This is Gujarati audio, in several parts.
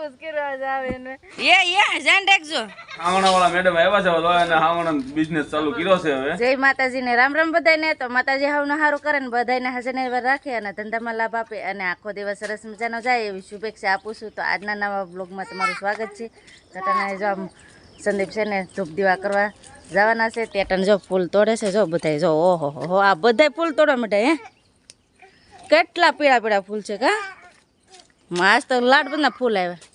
એવું જ કરવા આવે ને. એ એ ધ્યાન રાખજો. આંગણા વાળા મેડમ આવ્યા છે હવે એને આંગણા બિઝનેસ ચાલુ કર્યો છે હવે. જય માતાજી ને રામ રામ બધાને તો માતાજી હાવનું સારું કરે ને બધાને હાજર રાખે અને ધંધામાં લાભ આપે અને આખો દિવસ સરસ મજાનો જાય એવી શુભેચ્છા આપું છું. તો આજના નવા બ્લોગમાં તમારું સ્વાગત છે. તટાના જો આમ સંદીપ છે ને ધૂપ દીવા કરવા જવાના છે. ત્યાં જો ફૂલ તોડે છે જો બધાય જો ઓહો હો હો આ બધાય ફૂલ તોડવા માંડ્યા હે? કેટલા પીળા પીળા ફૂલ છે કા? માસ તો લાડ બધા ફૂલ આવ્યા.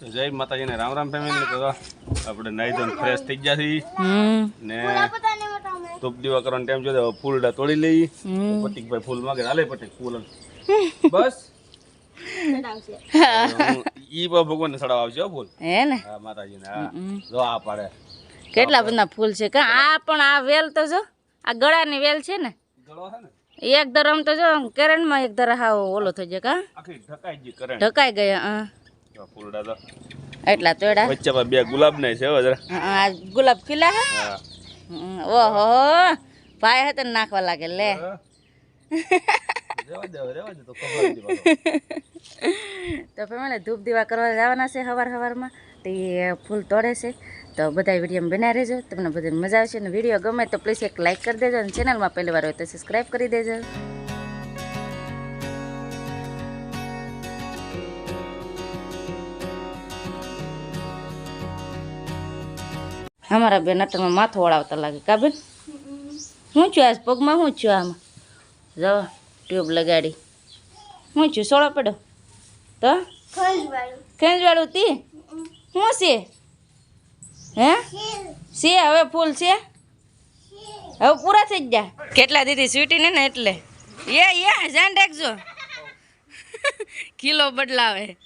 જય માતાજીને રામ રામ ફેમિલી તો આપણે નાઈ ધોઈને ફ્રેશ થઈ ગયા છીએ. ને ધૂપ દીવા કરવાનો ટાઈમ જોયો હવે ફૂલડા તોડી લઈ પટીક પતિકભાઈ ફૂલ માગે હાલે પતિક ફૂલ બસ. હું- ઈ બા ભગવાનને ચડાવવા આવશે ફૂલ. હે ને? હા માતાજીને હા. જો આ પાડે. કેટલા બધા ફૂલ છે? કા આ પણ આ વેલ તો જો આ ગળાની વેલ છે ને? ગળો છે ને? એક દર આમ તો જો કેરનમાં એક દર હાવ ઓલો થઈ જાય કા? આખી ઢકાઈ ગયા ઢકાઈ ગયા હા. ફૂલડા તો એટલા તોડા વચ્ચેમાં બે ગુલાબ ને છે હો જરા. ગુલાબ ખીલા હે? ઓહો ભાઈ હે તો નાખવા લાગે લે. તો ફેમિલી ધૂપ દીવા કરવા જવાના છે સવાર સવારમાં તે ફૂલ તોડે છે. તો બધા વીડિયો બનાવી રહેજો. તમને બધાને મજા આવશે અને વીડિયો ગમે તો પ્લીઝ એક લાઇક કરી દેજો અને ચેનલમાં પહેલી વાર હોય તો સબસ્ક્રાઈબ કરી દેજો. અમારા બેન અટરમાં માથું વળાવતા લાગે, કા બેન? શું છું આજ પગમાં શું છું આમાં? જવા ટ્યુબ લગાડી. શું છું, સોળો પડ્યો. તો? ખેંચવાળું તી? શું છે? હે? છે, હવે ફૂલ છે? હવે પૂરા થઈ ગયા? કેટલા દીધી સ્વીટી ને એટલે? એ એ ધ્યાન રાખજો. કિલો બદલાવે.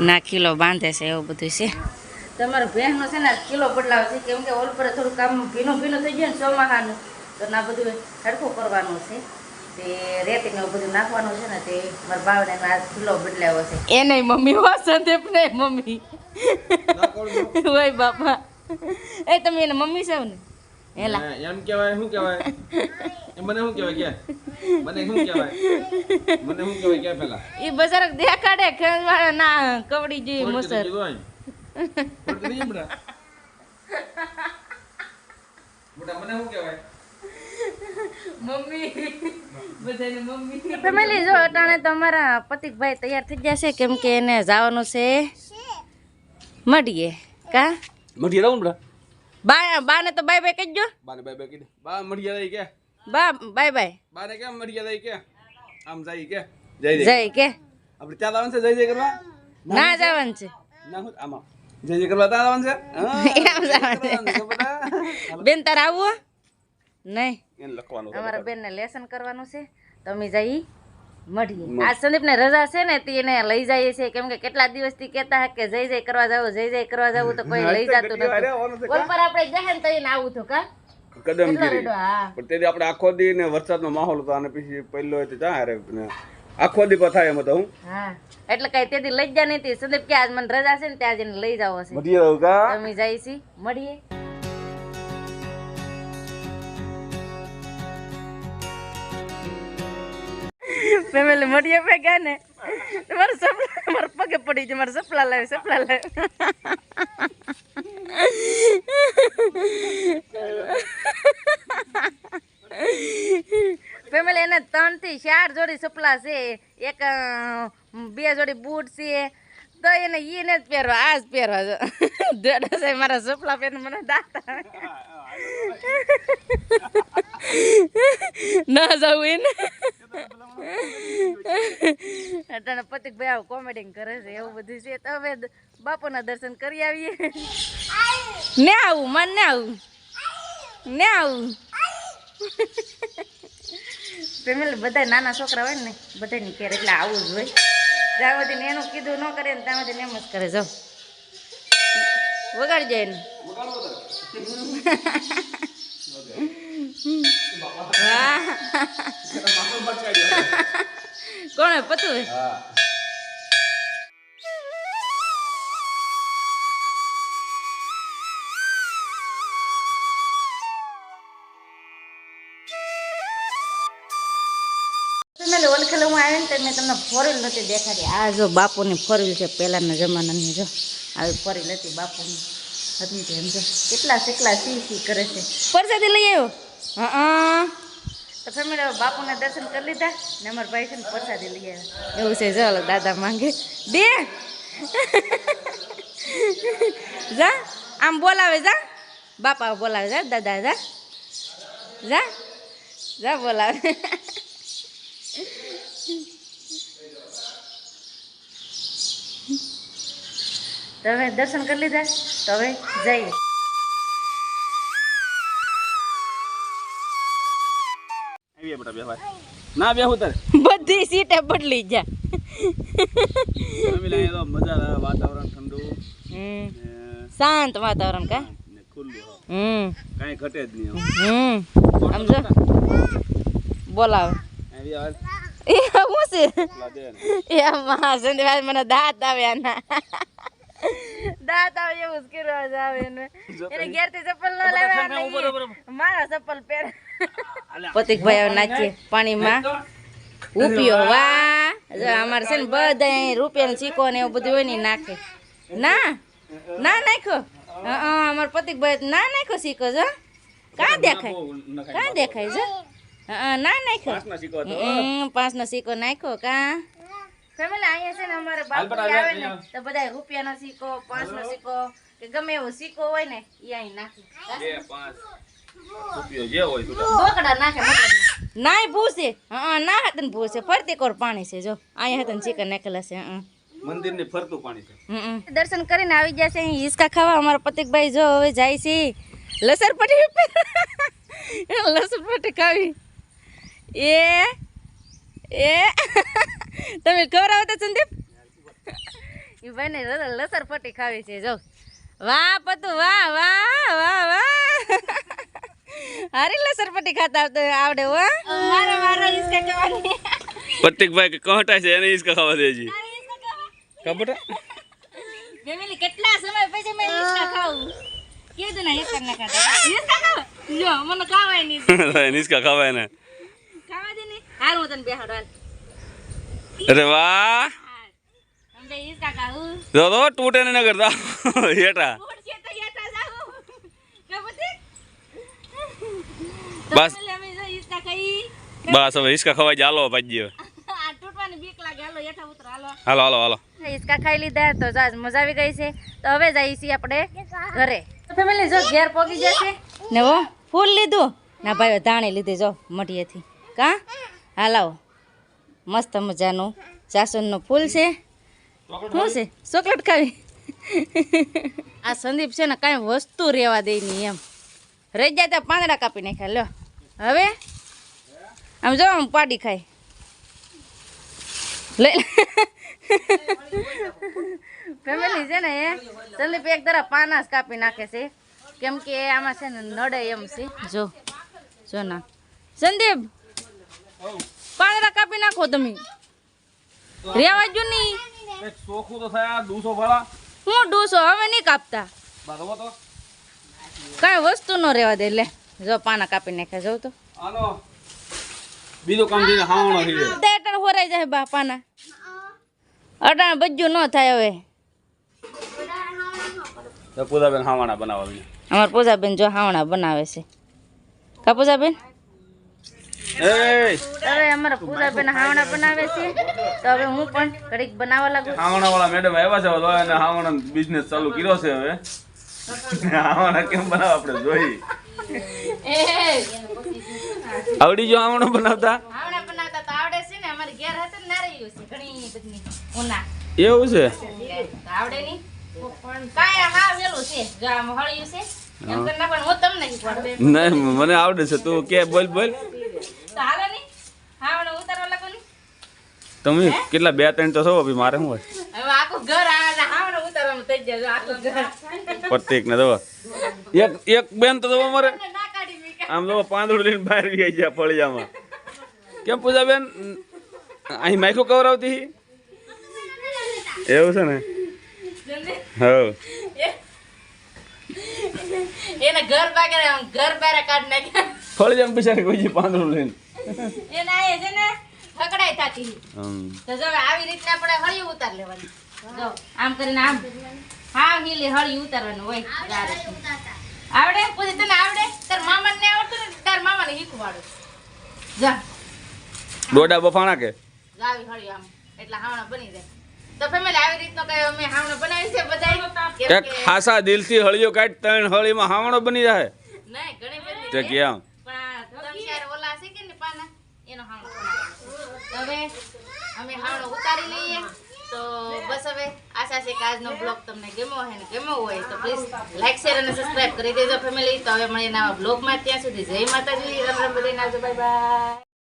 ના, કિલો બાંધે છે, એવું બધું છે. તમારા ભેંસનો છે ને કિલો બદલાવે છે કેમ કે ઓલ પર થોડું કામ ભીનું ભીનું થઈ ગયું ને ચોમાહાનું તો ના બધું સરખું કરવાનું છે. તે રેતી બધું નાખવાનું છે ને તે મારા બાવને આ કિલો બદલાવ્યો છે. એ નહીં મમ્મી હો સંદીપ ને મમ્મી. ઓય બાપા. એ તમે એને મમ્મી છો ને? હેલા એમ કહેવાય શું કહેવાય? મને શું કહેવાય કે મને શું કહેવાય? મને શું કહેવાય કે પેલા? એ બજાર દેખાડે ખેંચવાળા ના કવડી જેવી મસર. ફેમિલી જો અટાણે તમારા પતિકભાઈ તૈયાર થઈ જશે કેમ કે એને જવાનું છે મળીએ કા મઢિયા રહું બડા બા બાને તો બાય બાય કહેજો બાને બાય બાય કીધે બા મઢિયા રહી કે બા બાય બાય બાને કેમ મઢિયા રહી કે આમ જાય કે જય જય જય કે આપણે ત્યાં જવાનું છે જય જય કરવા ના જવાનું છે ના હું આમાં જય જય કરવા આવવાનું છે હા, એમ જવાનું બેન તાર આવું નહીં એને લખવાનું અમારા બેનને લેસન કરવાનું છે તમે જઈ મળીએ આ સંદીપને રજા છે ને તે એને લઈ જઈએ છે કેમ કે કેટલા દિવસથી કહેતા કે જય જય કરવા જાવ જય જય કરવા જવું તો કોઈ લઈ જતું નથી ઓલ પર આપણે જાય ને આવું તો કા પણ તેથી આપણે આખો દી ને વરસાદનો માહોલ હતો અને પછી પહેલો હોય ત્યાં આખો દી પથાય એમ હતો હું હા એટલે કઈ તેથી લઈ જ નહીં. સંદીપ કે આજ મને રજા છે ને ત્યાં જઈને લઈ જાવ છે મળીએ કા? તો અમે જઈએ છીએ મળીએ ફેમિલી મળીએ ભેગા ને. મારા સપલા મારા પગે પડી છે મારા સપલા લાવે સપલા લાવે. ફેમિલી એને ત્રણથી ચાર જોડી સપલા છે. એક બે જોડી બૂટ છે. તો એને એને જ પહેરવા આ જ પહેરવા જો. દાદા સાહેબ મારા સપલા પહેર મને દાતા ના જવું એને. અટાણે પતિક ભાઈ આવું કોમેડી કરે છે એવું બધું છે. તો હવે બાપુના દર્શન કરી આવીએ. ને આવું મન ને આવું. ને આવું. ફેમિલી બધા નાના છોકરા હોય ને બધાની કેર એટલે આવું જ હોય. જ્યાં સુધી એનું કીધું ન કરે ને ત્યાં સુધી એમ જ કરે જો. વગાડી જાય ને હા કોણે પતું હે તમે ઓલખેલ હું આવી ને તો મેં તમને ફોરેલ નથી દેખાડી. આ જો બાપુની ફોરેલ છે પહેલાંના જમાનાની જો. આવી ફોરેલ હતી બાપુની. હતી તેમ જો. કેટલા કેટલા સી સી કરે છે. પરસાદી લઈ આવ્યો? હા તો ફેમિલી બાપુના દર્શન કરી લીધા ને અમારા ભાઈ છે ને પરસાદી લઈ આવ્યા. એવું છે ચાલો દાદા માંગે. બે. જા આમ બોલાવે જા. બાપા બોલાવે જા દાદા જા. જા. જા બોલાવે. તો હવે દર્શન કરી લીધા તો હવે જઈએ આવીએ બેટા બેહવા ના બેહું તારે બધી સીટે બદલી જા ફેમિલી અહીંયા તો મજા આવે વાતાવરણ ઠંડુ હમ ને શાંત વાતાવરણ કા ને ખુલ્લું હો. હમ કાંઈ ઘટે જ નહીં હમ આમ જો બોલાવે આવી આવે એ શું છે. એ માં સંધ્યા મને દાંત આવ્યા ના દાંત આવે એવું જ કરવા જ આવે એને એને ઘેરથી ચપ્પલ ન ઈ મારા ચપ્પલ પહેર પતિકભાઈ હવે નાખીએ પાણીમાં ઉપિયો વાહ જો અમારે છે ને બધા રૂપિયાનો સિક્કો ને એવું બધું હોય ને નાખે ના ના નાખ્યો હા અમારા પતિકભાઈ ના નાખ્યો સિક્કો જો કાં દેખાય. કાં દેખાય હા ના નાખ્યો? પાંચના સિક્કો હતો. હમ, પાંચનો સિક્કો નાખ્યો કા? ફેમિલી અહીંયા છે ને અમારે બાપુ આવે ને તો બધા રૂપિયાનો સિક્કો પાંચનો સિક્કો કે ગમે એવો સિક્કો હોય ને એ અહીં નાખે. બે પાંચ રૂપિયો જે હોય તું બોકડા નાખે મતલબ નાય ભૂસે. હા ના હાથન ભૂસે. ફરતી કોર પાણી છે જો. અહીંયા હાથન ચિકન નાખેલા છે હં. મંદિર ને ફરતું પાણી છે. દર્શન કરીને આવી જશે અહીં હિસકા ખાવા. અમારા પતિકભાઈ જો હવે જાય છે. લસર પટ્ટી ખાવી. એ એ. તમે ખબર આવે તો સંદીપ એ ભાઈને લસર પટ્ટી ખાવી છે જો. વાહ પતુ વાહ વાહ વાહ વાહ. હારી લસર પટ્ટી ખાતા આવતો આવડે હો મારે મારે હિસકા ખાવાની. પ્રતિકભાઈ કહટાય છે એને ઈસકા ખાવા દેજી કબટા ફેમિલી કેટલા સમય પછી મેં હિસકા ખાવું? કીધું ને હિસકા ના ખાતા ખાવ? જો મને ખાવાય નહીં ઈસકા ખાવાય ને. હાલ હું તને બેહાડો હાલ. અરે વાહ. હિસકા જો તો. તૂટે ને કરતા પછી બસ. હિસકા બસ હવે ઈસકા ખવાય જાય. હાલો ભાજી હવે. આ તૂટવાની બીક લાગે. હાલો હેઠા હાલો. હાલો હિસકા ખાઈ લીધા તો જાજ મજા આવી ગઈ છે. તો હવે જઈએ છીએ આપણે ઘરે. ફેમિલી જો ઘેર પહોંચી જશે. ને હો ફૂલ લીધું. ના ભાઈ ધાણી લીધી જો મઢિયેથી કા? હાલાવો મસ્ત મજાનું. જાસૂનનું ફૂલ છે. શું છે? ચોકલેટ ખાવી? આ સંદીપ છે ને કાંઈ વસ્તુ રહેવા દે નહીં એમ. રહી જાય ત્યાં પાંદડા કાપી નાખ્યા. લ્યો. હવે? આમ જો આમ પાડી ખાય. લઈ ફેમિલી છે ને એ? સંદીપ એક દરા પાના જ કાપી નાખે છે. કેમ કે આમાં છે ને નડે એમ છે. જો જો ના. સંદીપ! પાંદડા કાપી નાખો તમે. રેવા જો નહીં. એક સોખું તો થયા દૂસો ભાડા હું ડૂસો? હવે નહીં કાપતા. બરાબર તો? કાંઈ વસ્તુ ન રેવા દે. લે જો પાના કાપી નાખ્યા જો તો. હાલો. બીજો કામ થઈને હાવણો થઈ જાય ટેટર હોરાઈ જાય બા પાના. અટાણ બજ્જું ન થાય હવે. તો પૂજાબેન હાવણા બનાવવા અમાર પૂજાબેન જો હાવણા બનાવે છે. કા પૂજાબેન? હવે અમારા પૂજાબેન હાવણા બનાવે છે. તો હવે હું પણ ઘડીક બનાવવા લાગુ. હાવણા વાળા મેડમ આવ્યા છે હવે એને હાવણા બિઝનેસ ચાલુ કર્યો છે હવે. હાવણા કેમ બનાવ આપણે જોઈ આવડી જો હાવણો બનાવતા? હાવણા બનાવતા તો આવડે છે ને અમારે ઘેર હશે ને નારિયેળ છે ઘણી બધી ઉના. એવું છે? આવડે ની પણ કાંઈ હા વેલું છે ગામ હળિયું છે. એમ તો ના પણ હું તમને નહીં મને આવડે છે. તું કે બોલ બોલ તો હાલો નહીં હાવણા ઉતારવા લાગો નહીં તમે કેટલા બે ત્રણ તો છો ભાઈ મારે શું હોય? જાય પ્રત્યેક ને દવા એક એક બેન તો દવા મારે. આમ દવા પાંદડું લઈને બહાર આવી ગયા ફળિયામાં. કેમ પૂજા બેન અહીં માઇકો કવર આવતી એવું છે ને? હવ. એને ઘર બાગે ઘર બારે કાઢ નાખ્યા. ફળિયામાં બિચારી કોઈ પાંદડું લઈને. એના આ છે ને થાકી હમ. તો જો આવી રીતના આપણે હળી ઉતાર લેવાની. જો આમ કરીને આમ. હા હીલે હળી ઉતારવાનું હોય આવડે પૂછી તને આવડે? તાર મામાને ને આવડતું ને તાર મામાને શીખવાડું. જા. દોડા બફાણા કે? આવી હળિયું આમ. એટલા હાવણા બની જાય. તો ફેમિલી આવી રીતનો કઈ અમે હાવણો બનાવી છે બધાય? એક ખાસા દિલથી હળિયો કાઢ ત્રણ હળીમાં હાવણો બની જાય નહીં ઘણી બધી તે કેમ પણ આ ત્રણ ચાર ઓલા છે કે ને પાના એનો હાવણો બનાવવાનો. તો હવે અમે હાવણો ઉતારી લઈએ. તો બસ હવે આશા છે કે આજનો બ્લોગ તમને ગમ્યો હોય ને ગમ્યો હોય તો પ્લીઝ લાઈક શેર અને સબસ્ક્રાઈબ કરી દેજો ફેમિલી તો હવે મળીએ નવા બ્લોગમાં ત્યાં સુધી જય માતાજી. રામ રામ બધાને આવજો. Bye bye